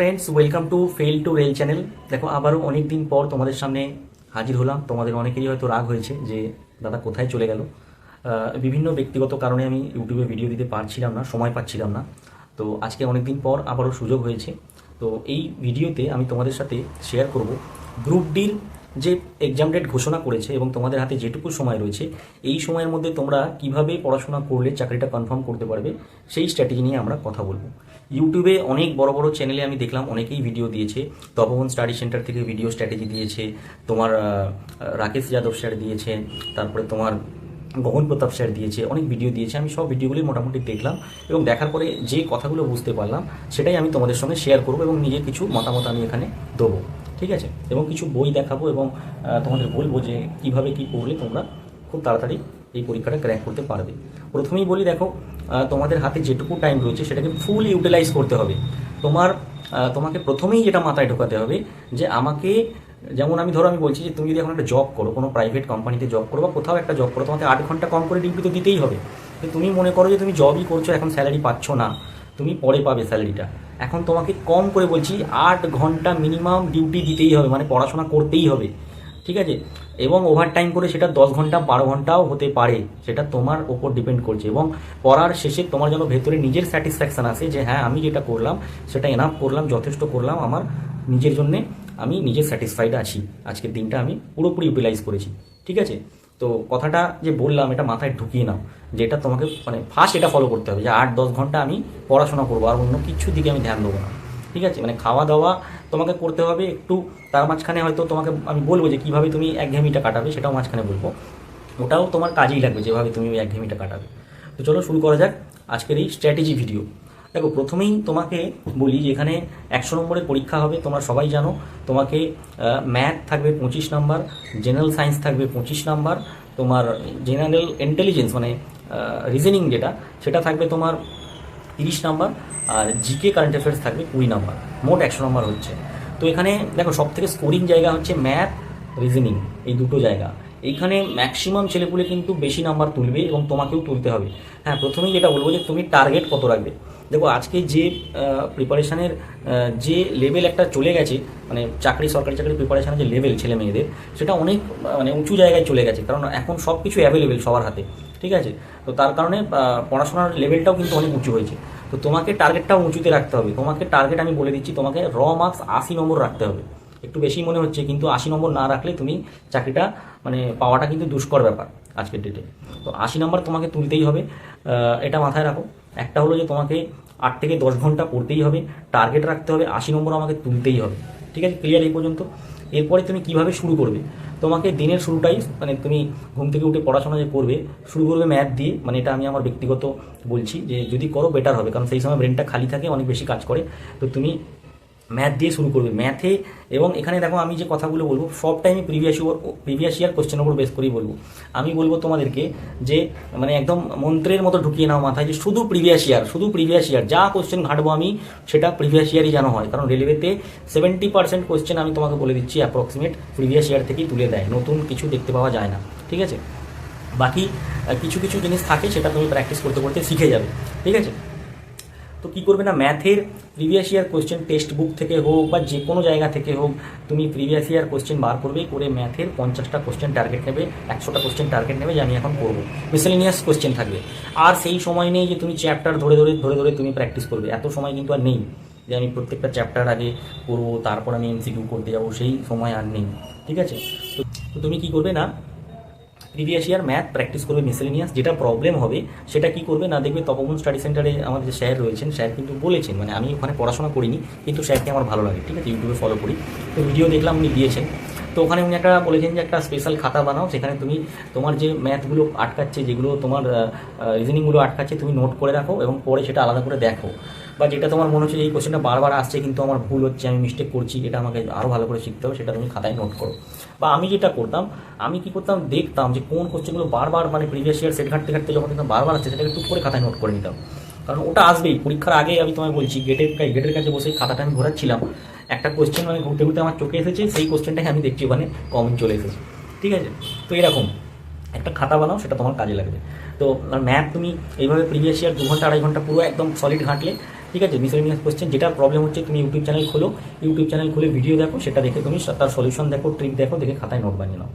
Friends welcome to fail to rail channel দেখো, আবারও অনেক দিন পর তোমাদের সামনে হাজির হলাম। তোমাদের অনেকেরই হয়তো রাগ হয়েছে যে দাদা কোথায় চলে গেল। বিভিন্ন ব্যক্তিগত কারণে আমি ইউটিউবে ভিডিও দিতে পারছিলাম না, সময় পাচ্ছিলাম না। তো আজকে অনেক দিন পর আবারও সুযোগ হয়েছে। তো এই ভিডিওতে আমি তোমাদের সাথে শেয়ার করব গ্রুপ ডির যে এক্সাম ডেট ঘোষণা করেছে এবং তোমাদের হাতে যেটুকু সময় রয়েছে, এই সময়ের মধ্যে তোমরা কীভাবে পড়াশোনা করলে চাকরিটা কনফার্ম করতে পারবে, সেই স্ট্র্যাটেজি নিয়ে আমরা কথা বলব। ইউটিউবে অনেক বড় বড় চ্যানেলে আমি দেখলাম, অনেকেই ভিডিও দিয়েছে। তপবন স্টাডি সেন্টার থেকে ভিডিও স্ট্র্যাটেজি দিয়েছে, তোমার রাকেশ যাদব স্যার দিয়েছে, তারপরে তোমার গগন প্রতাপ স্যার দিয়েছে, অনেক ভিডিও দিয়েছে। আমি সব ভিডিওগুলি মোটামুটি দেখলাম এবং দেখার পরে যে কথাগুলো বুঝতে পারলাম, সেটাই আমি তোমাদের সঙ্গে শেয়ার করব এবং নিজের কিছু মতামত আমি এখানে দেবো। ঠিক আছে? এবং কিছু বই দেখাবো এবং তোমাদের বলব যে কীভাবে কি পড়লে তোমরা খুব তাড়াতাড়ি এই পরীক্ষাটা ক্র্যাক করতে পারবে। প্রথমেই বলি, দেখো তোমাদের হাতে যেটুকু টাইম রয়েছে সেটাকে ফুল ইউটিলাইজ করতে হবে। তোমার তোমাকে প্রথমেই যেটা মাথায় ঢোকাতে হবে যে আমাকে, যেমন আমি ধরো আমি বলছি যে তুমি যদি এখন একটা জব করো, কোনো প্রাইভেট কোম্পানিতে জব করো বা কোথাও একটা জব করো, তোমাকে আট ঘণ্টা কম করে ডিউটি তো দিতেই হবে। তো তুমি মনে করো যে তুমি জবই করছ, এখন স্যালারি পাচ্ছ না, তুমি পরে পাবে স্যালারিটা এখন তোমাকে কম করে বলছি, আট ঘণ্টা মিনিমাম ডিউটি দিতেই হবে মানে পড়াশোনা করতেই হবে। ঠিক আছে? এবং ওভার টাইম করে সেটা দশ ঘণ্টা, বারো ঘন্টাও হতে পারে। সেটা তোমার ওপর ডিপেন্ড করছে এবং পড়ার শেষে তোমার যেন ভেতরে নিজের স্যাটিসফ্যাকশান আসে যে হ্যাঁ আমি যেটা করলাম, সেটা এনাফ করলাম, যথেষ্ট করলাম, আমার নিজের জন্যে আমি নিজে স্যাটিসফাইড আছি। আজকের দিনটা আমি পুরোপুরি ইউটিলাইজ করেছি। ঠিক আছে? তো কথাটা যে বললাম, এটা মাথায় ঢুকিয়ে নাও। যেটা তোমাকে মানে ফার্স্ট এটা ফলো করতে হবে যে আট, দশ ঘণ্টা আমি পড়াশোনা করব, আর অন্য কিছুর দিকে আমি ধ্যান দেবো না। ঠিক আছে? মানে খাওয়া দাওয়া তোমাকে করতে হবে একটু, তার মাঝখানে হয়তো তোমাকে আমি বলব যে কীভাবে তুমি একঘেয়েমিটা কাটাবে সেটাও মাঝখানে বলব। ওটাও তোমার কাজেই লাগবে যেভাবে তুমি ওই একঘেয়েমিটা কাটাবে। তো চলো শুরু করা যাক আজকের এই স্ট্র্যাটেজি ভিডিও দেখো, প্রথমেই তোমাকে বলি যে এখানে একশো নম্বরের পরীক্ষা হবে, তোমরা সবাই জানো। তোমাকে ম্যাথ থাকবে পঁচিশ নাম্বার জেনারেল সায়েন্স থাকবে পঁচিশ নাম্বার, তোমার জেনারেল ইন্টেলিজেন্স মানে রিজনিং যেটা, সেটা থাকবে তোমার তিরিশ নাম্বার আর জিকে কারেন্ট অ্যাফেয়ার্স থাকবে কুড়ি নাম্বার, মোট একশো নাম্বার হচ্ছে। তো এখানে দেখো সব থেকে স্কোরিং জায়গা হচ্ছে ম্যাথ রিজনিং এই দুটো জায়গা। এইখানে ম্যাক্সিমাম ছেলেপুলে কিন্তু বেশি নাম্বার তুলবে এবং তোমাকেও তুলতে হবে। হ্যাঁ প্রথমেই যেটা বলব যে তুমি টার্গেট কত রাখবে? দেখো, আজকে যে প্রিপারেশানের যে লেভেল একটা চলে গেছে মানে চাকরি, সরকারি চাকরি প্রিপারেশানের যে লেভেল ছেলে মেয়েদের, সেটা অনেক মানে উঁচু জায়গায় চলে গেছে। কারণ এখন সব কিছু অ্যাভেলেবেল সবার হাতে, ঠিক আছে? তো তার কারণে পড়াশোনার লেভেলটাও কিন্তু অনেক উঁচু হয়েছে। তো তোমাকে টার্গেটটাও উঁচুতে রাখতে হবে। তোমাকে টার্গেট আমি বলে দিচ্ছি, তোমাকে র মার্কস আশি নম্বর রাখতে হবে। একটু বেশি মনে হচ্ছে, কিন্তু আশি নম্বর না রাখলে তুমি চাকরিটা মানে পাওয়াটা কিন্তু দুষ্কর ব্যাপার আজকের ডেটে তো আশি নম্বর তোমাকে তুলতেই হবে। এটা মাথায় রাখো। একটা হলো যে তোমাকে আট থেকে দশ ঘণ্টা পড়তেই হবে টার্গেট রাখতে হবে, আশি নম্বর আমাকে তুলতেই হবে। ঠিক আছে? ক্লিয়ার এই পর্যন্ত? এরপরে তুমি কীভাবে শুরু করবে? তোমাকে দিনের শুরুটাই মানে তুমি ঘুম থেকে উঠে পড়াশোনা যে করবে, শুরু করবে ম্যাথ দিয়ে মানে এটা আমি আমার ব্যক্তিগত বলছি যে যদি করো বেটার হবে। কারণ সেই সময় ব্রেনটা খালি থাকে, অনেক বেশি কাজ করে। তো তুমি ম্যাথ দিয়ে শুরু করবে ম্যাথে এবং এখানে দেখো আমি যে কথাগুলো বলব সবটাই আমি প্রিভিয়াস প্রিভিয়াস ইয়ার কোশ্চেনের উপর বেস করেই বলব। আমি বলব তোমাদেরকে যে মানে একদম মন্ত্রের মতো ঢুকিয়ে নাও মাথায় যে শুধু প্রিভিয়াস ইয়ার শুধু প্রিভিয়াস ইয়ার যা কোশ্চেন ঘাটবো আমি, সেটা প্রিভিয়াস ইয়ারই যেন হয়। কারণ রেলওয়েতে সেভেন্টি পার্সেন্ট কোশ্চেন আমি তোমাকে বলে দিচ্ছি অ্যাপ্রক্সিমেট প্রিভিয়াস ইয়ার থেকেই তুলে দেয়, নতুন কিছু দেখতে পাওয়া যায় না, ঠিক আছে? বাকি কিছু কিছু জিনিস থাকে সেটা তুমি প্র্যাকটিস করতে করতে শিখে যাবে, ঠিক আছে? তো কী করবে না ম্যাথের previous year question text book থেকে হোক বা যে কোনো জায়গা থেকে হোক, তুমি প্রিভিয়াস ইয়ার কোশ্চেন বার করবে করে ম্যাথের পঞ্চাশটা কোশ্চেন টার্গেট নেবে, একশোটা কোয়েশ্চেন টার্গেট নেবে যে আমি এখন করব। মিসেলিনিয়াস কোয়েশ্চেন থাকবে। আর সেই সময় নেই যে তুমি চ্যাপ্টার ধরে ধরে ধরে ধরে তুমি প্র্যাকটিস করবে। এত সময় কিন্তু আর নেই যে আমি প্রত্যেকটা চ্যাপ্টার আগে করব, তারপর আমি এমসিকিউ করতে যাব, সেই সময় আর নেই। ঠিক আছে? তো তুমি কী করবে না প্রিভিয়াস ইয়ার ম্যাথ প্র্যাকটিস করবে মিসেলিনিয়াস যেটা প্রবলেম হবে, সেটা কি করবে না দেখবে তপবন স্টাডি সেন্টারে আমাদের যে স্যার রয়েছেন স্যার কিন্তু বলেছেন মানে আমি ওখানে পড়াশোনা করিনি, কিন্তু স্যারকে আমার ভালো লাগে, ঠিক আছে? ইউটিউবে ফলো করি। তো ভিডিও দেখলাম, উনি দিয়েছেন। তো ওখানে উনি একটা বলেছেন যে একটা স্পেশাল খাতা বানাও, সেখানে তুমি তোমার যে ম্যাথগুলো আটকাচ্ছে, যেগুলো তোমার রিজনিংগুলো আটকাচ্ছে, তুমি নোট করে রাখো এবং পরে সেটা আলাদা করে দেখো। বা যেটা তোমার মনে হচ্ছে এই কোশ্চেনটা বারবার আসছে কিন্তু আমার ভুল হচ্ছে, আমি মিস্টেক করছি, এটা আমাকে আরও ভালো করে শিখতে হবে, সেটা তুমি খাতায় নোট করো। বা আমি যেটা করতাম, আমি কি করতাম, দেখতাম যে কোন কোশ্চেনগুলো বারবার মানে প্রিভিয়াস ইয়ার সেট ঘাটতে ঘাটতে যখন দেখতাম বারবার আসছে, সেটাকে টুক করে খাতায় নোট করে নিতাম। কারণ ওটা আসবেই, পরীক্ষার আগে আমি তোমায় বলছি গেটের গেটের কাছে বসে খাতাটা আমি ঘোরাচ্ছিলাম। একটা কোশ্চেন মানে ঘুরতে ঘুরতে আমার চোখে এসেছে, সেই কোশ্চেনটাকে আমি দেখছি ওখানে কমন চলে এসেছে। ঠিক আছে? তো এরকম, একটা খাতা বানাও, সেটা তোমার কাজে লাগবে। তো ম্যাথ তুমি এইভাবে প্রিভিয়াস ইয়ার দু ঘণ্টা, আড়াই ঘণ্টা পুরো একদম সলিড ঘাঁটলে, ঠিক আছে? মিসেলিনিয়াস কোশ্চেন যেটা প্রবলেম হচ্ছে তুমি ইউটিউব চ্যানেল খোলো। ইউটিউব চ্যানেল খুলে ভিডিও দেখো, সেটা দেখে তুমি তার সলিউশন দেখো ট্রিক দেখো, দেখে খাতায় নোট বানিয়ে নাও।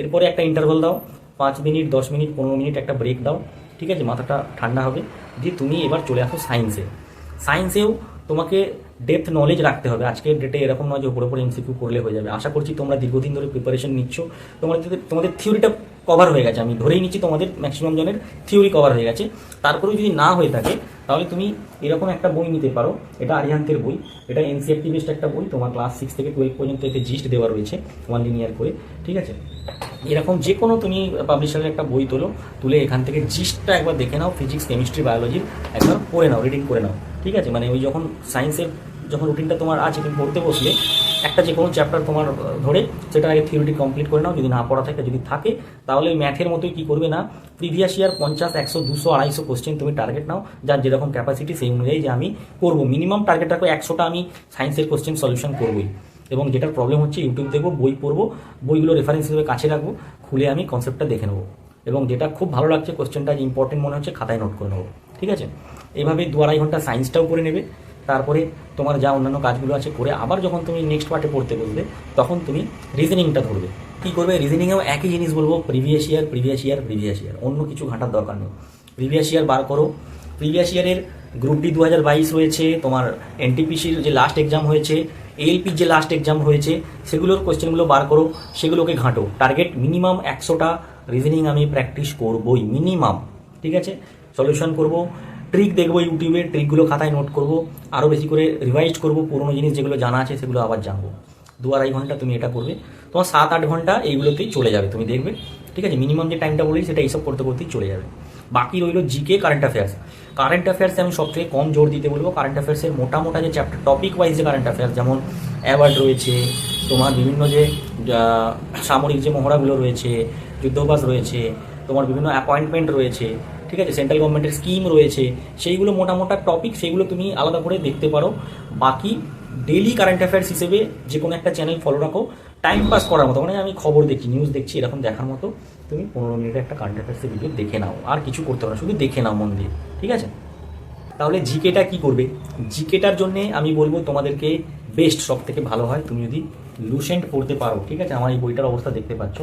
এরপরে একটা ইন্টারভাল দাও, পাঁচ মিনিট, দশ মিনিট, পনেরো মিনিট একটা ব্রেক দাও, ঠিক আছে? মাথাটা ঠান্ডা হবে। দিয়ে তুমি এবার চলে আসো সায়েন্সে সায়েন্সেও তোমাকে ডেপথ নলেজ রাখতে হবে। আজকের ডেটে এরকম নয় যে উপরে উপরে এমসিকিউ করলে হয়ে যাবে। আশা করছি তোমরা দীর্ঘদিন ধরে প্রিপারেশন নিচ্ছ। তোমাদের তোমাদের থিওরিটা কভার হয়ে গেছে। আমি ধরেই নিচ্ছি তোমাদের ম্যাক্সিমাম জনের থিওরি কভার হয়ে গেছে। তারপরেও যদি না হয়ে থাকে তাহলে তুমি এরকম একটা বই নিতে পারো। এটা আরিহান্তের বই। এটা এনসিআরটি বেসড একটা বই। তোমার ক্লাস সিক্স থেকে টুয়েলভ পর্যন্ত এতে জিস্ট দেওয়া রয়েছে ওয়ান লিনিয়ার করে, ঠিক আছে? এরকম যে কোনো তুমি পাবলিশারের একটা বই তোলো, তুলে এখান থেকে জিস্টটা একবার দেখে নাও ফিজিক্স কেমিস্ট্রি বায়োলজির একবার পড়ে নাও রিডিং করে নাও, ঠিক আছে? মানে ওই যখন সায়েন্সের যখন রুটিনটা তোমার আছে, তুমি পড়তে বসলে একটা যে কোনো চ্যাপ্টার তোমার ধরে সেটা আগে থিওরিটি কমপ্লিট করে নাও, যদি না পড়া থাকে, যদি থাকে, তাহলে ওই ম্যাথের মতোই কী করবে না? প্রিভিয়াস ইয়ার পঞ্চাশ, একশো, দুশো, আড়াইশো কোশ্চেন তুমি টার্গেট নাও, যার যেরকম ক্যাপাসিটি সেই অনুযায়ী যে আমি করব। মিনিমাম টার্গেট রাখব একশোটা আমি সায়েন্সের কোশ্চেন সলিউশন করবোই। এবং যেটার প্রবলেম হচ্ছে ইউটিউব দেখব, বই পড়ব, বইগুলো রেফারেন্স হিসেবে কাছে রাখব, খুলে আমি কনসেপ্টটা দেখে নেব। এবং যেটা খুব ভালো লাগছে কোশ্চেনটা ইম্পর্টেন্ট মনে হচ্ছে, খাতায় নোট করে নেব। ঠিক আছে? এইভাবে দু আড়াই ঘণ্টা সায়েন্সটাও করে নেবে। তারপরে তোমার যা অন্যান্য কাজগুলো আছে করে আবার যখন তুমি নেক্সট পার্টে পড়তে বসবে, তখন তুমি রিজনিংটা ধরবে। কী করবে? রিজনিংয়েও একই জিনিস বলব previous year previous year previous year অন্য কিছু ঘাঁটার দরকার নেই। প্রিভিয়াস ইয়ার বার করো। প্রিভিয়াস ইয়ারের গ্রুপ ডি দু হাজার বাইশ রয়েছে তোমার এনটিপিসির যে লাস্ট এক্সাম হয়েছে এএলপির যে লাস্ট এক্সাম হয়েছে, সেগুলোর কোশ্চেনগুলো বার করো, সেগুলোকে ঘাঁটো। টার্গেট মিনিমাম একশোটা রিজনিং আমি প্র্যাকটিস করবই মিনিমাম ঠিক আছে? সলিউশন করব। ট্রিক দেখব ইউটিউবে ট্রিকগুলো খাতায় নোট করব আরও বেশি করে রিভাইজ করব, পুরোনো জিনিস যেগুলো জানা আছে সেগুলো আবার জানব। দু আড়াই ঘণ্টা তুমি এটা করবে। তোমার সাত আট ঘণ্টা এইগুলোতেই চলে যাবে, তুমি দেখবে। ঠিক আছে মিনিমাম যে টাইমটা বলি সেটা এইসব করতে করতেই চলে যাবে। বাকি রইল জিকে কারেন্ট অ্যাফেয়ার্স কারেন্ট অ্যাফেয়ার্সে আমি সবথেকে কম জোর দিতে বলব। কারেন্ট অ্যাফেয়ার্সের মোটা মোটা যে চ্যাপ্টার টপিক ওয়াইজ যে কারেন্ট অ্যাফেয়ার্স যেমন অ্যাওয়ার্ড রয়েছে, তোমার বিভিন্ন যে সামরিক যে মহড়াগুলো রয়েছে যুদ্ধবাস রয়েছে, তোমার বিভিন্ন অ্যাপয়েন্টমেন্ট রয়েছে ঠিক আছে? সেন্ট্রাল গভর্নমেন্টের স্কিম রয়েছে, সেইগুলো মোটা মোটা টপিক সেগুলো তুমি আলাদা করে দেখতে পারো। বাকি ডেলি কারেন্ট অ্যাফেয়ার্স হিসেবে যে কোনো একটা চ্যানেল ফলো রাখো। টাইম পাস করার মতো মানে আমি খবর দেখছি নিউজ দেখছি, এরকম দেখার মতো তুমি পনেরো মিনিটের একটা কারেন্ট অ্যাফেয়ার্সের ভিডিও দেখে নাও। আর কিছু করতে পারো শুধু দেখে নাও মন দিয়ে, ঠিক আছে? তাহলে জিকেটা কি করবে? জিকেটার জন্য আমি বলব তোমাদেরকে বেস্ট সব থেকে ভালো হয়। তুমি যদি লুসেন্ট পড়তে পারো, ঠিক আছে? আমার এই বইটার অবস্থা দেখতে পাচ্ছ।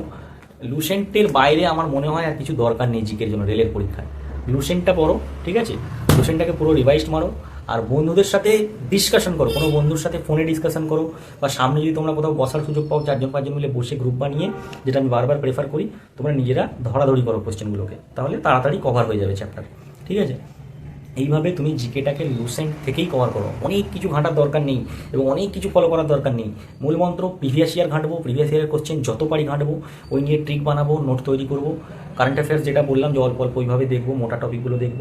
লুসেন্টের বাইরে আমার মনে হয় আর কিছু দরকার নেই জিকের জন্য, রেলের পরীক্ষায়। লুসেন্টটা পড়ো, ঠিক আছে? লুসেন্টটাকে পুরো রিভাইজড মারো। আর বন্ধুদের সাথে ডিসকাশন করো। কোনো বন্ধুর সাথে ফোনে ডিসকাশন করো বা সামনে যদি তোমরা কোথাও বসার সুযোগ পাও, চারজন, পাঁচজন মিলে বসে গ্রুপ বানিয়ে, যেটা আমি বারবার প্রেফার করি, তোমরা নিজেরা ধরাধরি করো কোশ্চেনগুলোকে তাহলে তাড়াতাড়ি কভার হয়ে যাবে চ্যাপ্টার ঠিক আছে? এইভাবে তুমি জিকেটাকে লুসেন্ট থেকেই কভার করো। অনেক কিছু ঘাঁটার দরকার নেই এবং অনেক কিছু ফলো করার দরকার নেই। মূলমন্ত্র প্রিভিয়াস ইয়ার ঘাঁটবো প্রিভিয়াস ইয়ারের কোশ্চেন যত পারি ঘাঁটবো, ওই নিয়ে ট্রিক বানাবো নোট তৈরি করব। কারেন্ট অ্যাফেয়ার্স যেটা বললাম, যে অল্প অল্প ওইভাবে দেখব, মোটা টপিকগুলো দেখব।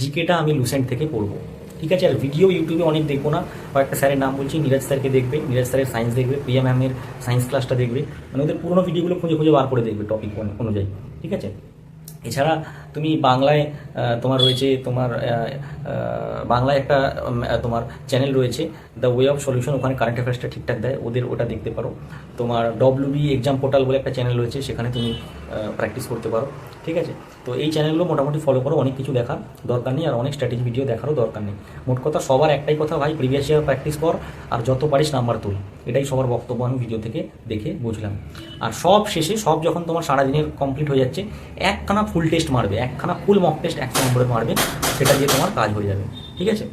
জিকেটা আমি লুসেন্ট থেকে পড়ব ঠিক আছে? আর ভিডিও ইউটিউবে অনেক দেখব না কয়েকটা স্যারের নাম বলছি, নীরাজ স্যারকে দেখবে, নীরাজ স্যারের সায়েন্স দেখবে, প্রিয়া ম্যামের সায়েন্স ক্লাসটা দেখবে। মানে ওদের পুরোনো ভিডিওগুলো খুঁজে খুঁজে বার করে দেখবে টপিক অনুযায়ী। ঠিক আছে? এছাড়া তুমি বাংলায় তোমার রয়েছে, তোমার বাংলায় একটা তোমার চ্যানেল রয়েছে দ্য ওয়ে অফ সলিউশন ওখানে কারেন্ট অ্যাফেয়ার্সটা ঠিকঠাক দেয়, ওদের ওটা দেখতে পারো। তোমার ডব্লিউবি এক্সাম পোর্টাল বলে একটা চ্যানেল রয়েছে, সেখানে তুমি প্র্যাকটিস করতে পারো। ঠিক আছে? তো এই চ্যানেলগুলো মোটামুটি ফলো করো, অনেক কিছু দেখার দরকার নেই আর অনেক স্ট্র্যাটেজি ভিডিও দেখারও দরকার নেই। মোট কথা সবার একটাই কথা ভাই প্রিভিয়াস ইয়ার প্র্যাকটিস কর আর যত পারিস নাম্বার তুল। এটাই সবার বক্তব্য আমি ভিডিও থেকে দেখে বুঝলাম। আর সব শেষে সব যখন তোমার সারাদিনের কমপ্লিট হয়ে যাচ্ছে, একখানা ফুল টেস্ট মারবে, একখানা ফুল মক টেস্ট একশো নম্বরে মারবে, সেটা দিয়ে তোমার কাজ হয়ে যাবে। ঠিক আছে?